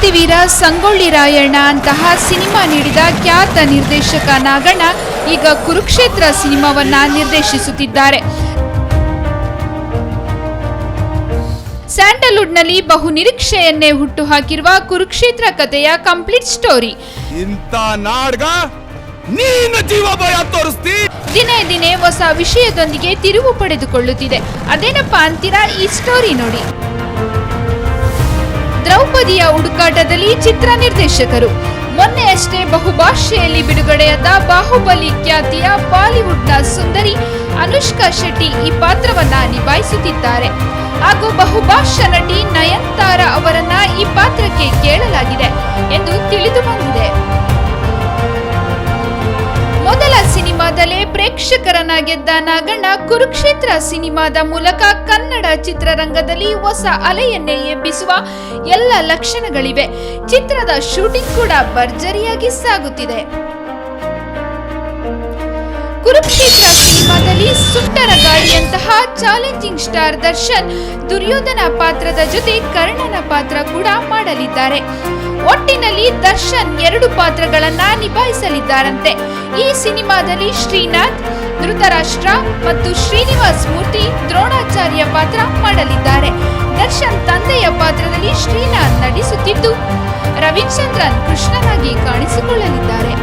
ಕ್ರಾಂತಿವೀರ ಸಂಗೊಳ್ಳಿ ರಾಯಣ್ಣ ಅಂತಹ ಸಿನಿಮಾ ನೀಡಿದ ಖ್ಯಾತ ನಿರ್ದೇಶಕ ನಾಗಣ್ಣ ಈಗ ಕುರುಕ್ಷೇತ್ರ ಸಿನಿಮಾವನ್ನ ನಿರ್ದೇಶಿಸುತ್ತಿದ್ದಾರೆ. ಸ್ಯಾಂಡಲ್ವುಡ್ನಲ್ಲಿ ಬಹು ನಿರೀಕ್ಷೆಯನ್ನೇ ಹುಟ್ಟು ಹಾಕಿರುವ ಕುರುಕ್ಷೇತ್ರ ಕಥೆಯ ಕಂಪ್ಲೀಟ್ ಸ್ಟೋರಿ. ಇಂಥ ನಾಡ್ಗ ನೀನು ಜೀವ ಭಯ ತೋರಿಸ್ತಿ. ದಿನೇ ದಿನೇ ಹೊಸ ವಿಷಯದೊಂದಿಗೆ ತಿರುವು ಪಡೆದುಕೊಳ್ಳುತ್ತಿದೆ. ಅದೇನಪ್ಪ ಅಂತೀರಾ ಈ ಸ್ಟೋರಿ ನೋಡಿ. ದ್ರೌಪದಿಯ ಹುಡುಕಾಟದಲ್ಲಿ ಚಿತ್ರ ನಿರ್ದೇಶಕರು. ಮೊನ್ನೆಯಷ್ಟೇ ಬಹುಭಾಷೆಯಲ್ಲಿ ಬಿಡುಗಡೆಯಾದ ಬಾಹುಬಲಿ ಖ್ಯಾತಿಯ ಬಾಲಿವುಡ್ನ ಸುಂದರಿ ಅನುಷ್ಕಾ ಶೆಟ್ಟಿ ಈ ಪಾತ್ರವನ್ನ ನಿಭಾಯಿಸುತ್ತಿದ್ದಾರೆ. ಹಾಗೂ ಬಹುಭಾಷಾ ನಟಿ ನಯನ್ತಾರಾ ಅವರನ್ನ ಈ ಪಾತ್ರಕ್ಕೆ ಕೇಳಲಾಗಿದೆ ಎಂದು ಸಿನಿಮಾದಲ್ಲೇ ಪ್ರೇಕ್ಷಕರನ್ನ ಗೆದ್ದ ನಾಗಣ್ಣ ಕುರುಕ್ಷೇತ್ರ ಸಿನಿಮಾದ ಮೂಲಕ ಕನ್ನಡ ಚಿತ್ರರಂಗದಲ್ಲಿ ಹೊಸ ಅಲೆಯನ್ನೇ ಎಬ್ಬಿಸುವ ಎಲ್ಲ ಲಕ್ಷಣಗಳಿವೆ. ಚಿತ್ರದ ಶೂಟಿಂಗ್ ಕೂಡ ಭರ್ಜರಿಯಾಗಿ ಸಾಗುತ್ತಿದೆ. ಕುರುಕ್ಷೇತ್ರ ಸಿನಿಮಾದಲ್ಲಿ ಸುಟ್ಟರ ಗಾಳಿಯಂತಹ ಚಾಲೆಂಜಿಂಗ್ ಸ್ಟಾರ್ ದರ್ಶನ್ ದುರ್ಯೋಧನ ಪಾತ್ರದ ಜೊತೆ ಕರ್ಣನ ಪಾತ್ರ ಕೂಡ ಮಾಡಲಿದ್ದಾರೆ. ಒಟ್ಟಿನಲ್ಲಿ ದರ್ಶನ್ ಎರಡು ಪಾತ್ರಗಳನ್ನ ನಿಭಾಯಿಸಲಿದ್ದಾರಂತೆ. ಈ ಸಿನಿಮಾದಲ್ಲಿ ಶ್ರೀನಾಥ್, ಧೃತರಾಷ್ಟ್ರ ಮತ್ತು ಶ್ರೀನಿವಾಸ್ ಮೂರ್ತಿ ದ್ರೋಣಾಚಾರ್ಯ ಪಾತ್ರ ಮಾಡಲಿದ್ದಾರೆ. ದರ್ಶನ್ ತಂದೆಯ ಪಾತ್ರದಲ್ಲಿ ಶ್ರೀನಾಥ್ ನಟಿಸುತ್ತಿದ್ದು, ರವಿಚಂದ್ರನ್ ಕೃಷ್ಣನಾಗಿ ಕಾಣಿಸಿಕೊಳ್ಳಲಿದ್ದಾರೆ.